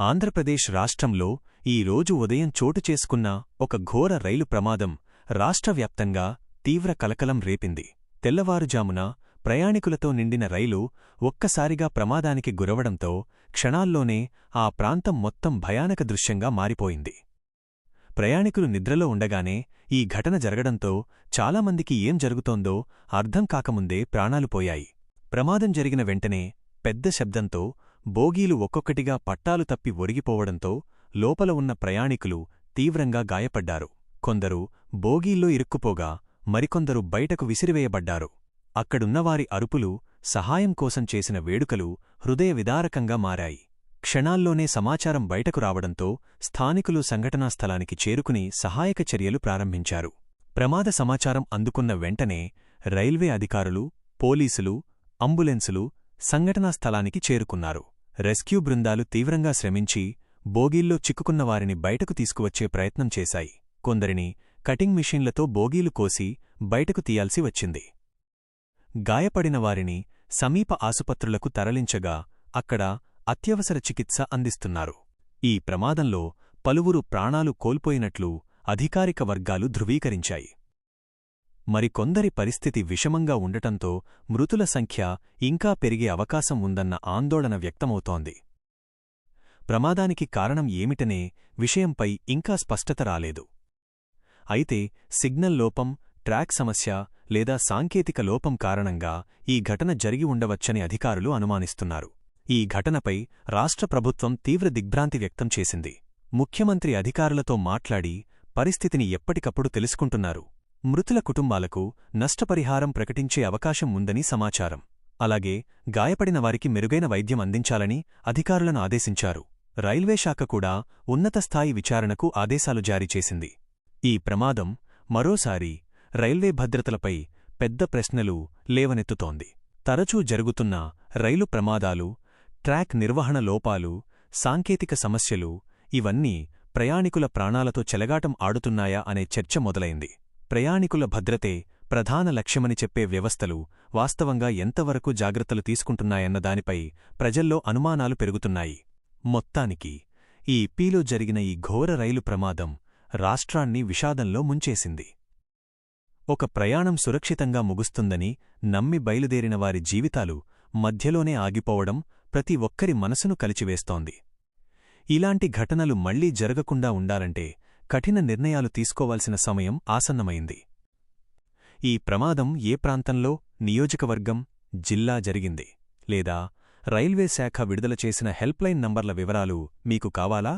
ఆంధ్రప్రదేశ్ రాష్ట్రంలో ఈ రోజు ఉదయం చోటు చేసుకున్న ఒక ఘోర రైలు ప్రమాదం రాష్ట్రవ్యాప్తంగా తీవ్ర కలకలం రేపింది. తెల్లవారుజామున ప్రయాణికులతో నిండిన రైలు ఒక్కసారిగా ప్రమాదానికి గురవడంతో క్షణాల్లోనే ఆ ప్రాంతం మొత్తం భయానక దృశ్యంగా మారిపోయింది. ప్రయాణికులు నిద్రలో ఉండగానే ఈ ఘటన జరగడంతో చాలామందికి ఏం జరుగుతోందో అర్థం కాకముందే ప్రాణాలు పోయాయి. ప్రమాదం జరిగిన వెంటనే పెద్ద శబ్దంతో బోగీలు ఒక్కొక్కటిగా పట్టాలు తప్పి ఒరిగిపోవడంతో లోపల ఉన్న ప్రయాణికులు తీవ్రంగా గాయపడ్డారు. కొందరు బోగీల్లో ఇరుక్కుపోగా మరికొందరు బయటకు విసిరివేయబడ్డారు. అక్కడున్నవారి అరుపులు సహాయం కోసం చేసిన వేడుకలు హృదయ విదారకంగా మారాయి. క్షణాల్లోనే సమాచారం బయటకు రావడంతో స్థానికులు సంఘటనా స్థలానికి చేరుకుని సహాయక చర్యలు ప్రారంభించారు. ప్రమాద సమాచారం అందుకున్న వెంటనే రైల్వే అధికారులు పోలీసులు అంబులెన్సులు సంఘటనా స్థలానికి చేరుకున్నారు. రెస్క్యూ బృందాలు తీవ్రంగా శ్రమించి బోగీల్లో చిక్కుకున్న వారిని బయటకు తీసుకువచ్చే ప్రయత్నం చేశాయి. కొందరిని కటింగ్ మిషన్లతో బోగీలు కోసి బయటకు తీయాల్సి వచ్చింది. గాయపడిన వారిని సమీప ఆసుపత్రులకు తరలించగా అక్కడ అత్యవసర చికిత్స అందిస్తున్నారు. ఈ ప్రమాదంలో పలువురు ప్రాణాలు కోల్పోయినట్లు అధికారిక వర్గాలు ధృవీకరించాయి. మరికొందరి పరిస్థితి విషమంగా ఉండటంతో మృతుల సంఖ్య ఇంకా పెరిగే అవకాశం ఉందన్న ఆందోళన వ్యక్తమవుతోంది. ప్రమాదానికి కారణం ఏమిటనే విషయంపై ఇంకా స్పష్టత రాలేదు. అయితే సిగ్నల్ లోపం ట్రాక్ సమస్య లేదా సాంకేతిక లోపం కారణంగా ఈ ఘటన జరిగి ఉండవచ్చని అధికారులు అనుమానిస్తున్నారు. ఈ ఘటనపై రాష్ట్ర ప్రభుత్వం తీవ్ర దిగ్భ్రాంతి వ్యక్తం చేసింది. ముఖ్యమంత్రి అధికారులతో మాట్లాడి పరిస్థితిని ఎప్పటికప్పుడు తెలుసుకుంటున్నారు. మృతుల కుటుంబాలకు నష్టపరిహారం ప్రకటించే అవకాశం ఉందని సమాచారం. అలాగే గాయపడిన వారికి మెరుగైన వైద్యం అందించాలని అధికారులను ఆదేశించారు. రైల్వే శాఖ కూడా ఉన్నతస్థాయి విచారణకు ఆదేశాలు జారీ చేసింది. ఈ ప్రమాదం మరోసారి రైల్వే భద్రతలపై పెద్ద ప్రశ్నలు లేవనెత్తుతోంది. తరచూ జరుగుతున్న రైలు ప్రమాదాలు ట్రాక్ నిర్వహణ లోపాలు సాంకేతిక సమస్యలు ఇవన్నీ ప్రయాణికుల ప్రాణాలతో చెలగాటం ఆడుతున్నాయా అనే చర్చ మొదలైంది. ప్రయాణికుల భద్రతే ప్రధాన లక్ష్యమని చెప్పే వ్యవస్థలు వాస్తవంగా ఎంతవరకు జాగ్రత్తలు తీసుకుంటున్నాయన్న దానిపై ప్రజల్లో అనుమానాలు పెరుగుతున్నాయి. మొత్తానికి ఈ పీలో జరిగిన ఈ ఘోర రైలు ప్రమాదం రాష్ట్రాన్ని విషాదంలో ముంచేసింది. ఒక ప్రయాణం సురక్షితంగా ముగుస్తుందని నమ్మి బయలుదేరిన వారి జీవితాలు మధ్యలోనే ఆగిపోవడం ప్రతి ఒక్కరి మనసును కలిచివేస్తోంది. ఇలాంటి ఘటనలు మళ్ళీ జరగకుండా ఉండాలంటే కఠిన నిర్ణయాలు తీసుకోవాల్సిన సమయం ఆసన్నమైంది. ఈ ప్రమాదం ఏ ప్రాంతంలో నియోజకవర్గం జిల్లా జరిగింది లేదా రైల్వే శాఖ విడుదల చేసిన హెల్ప్లైన్ నంబర్ల వివరాలు మీకు కావాలా?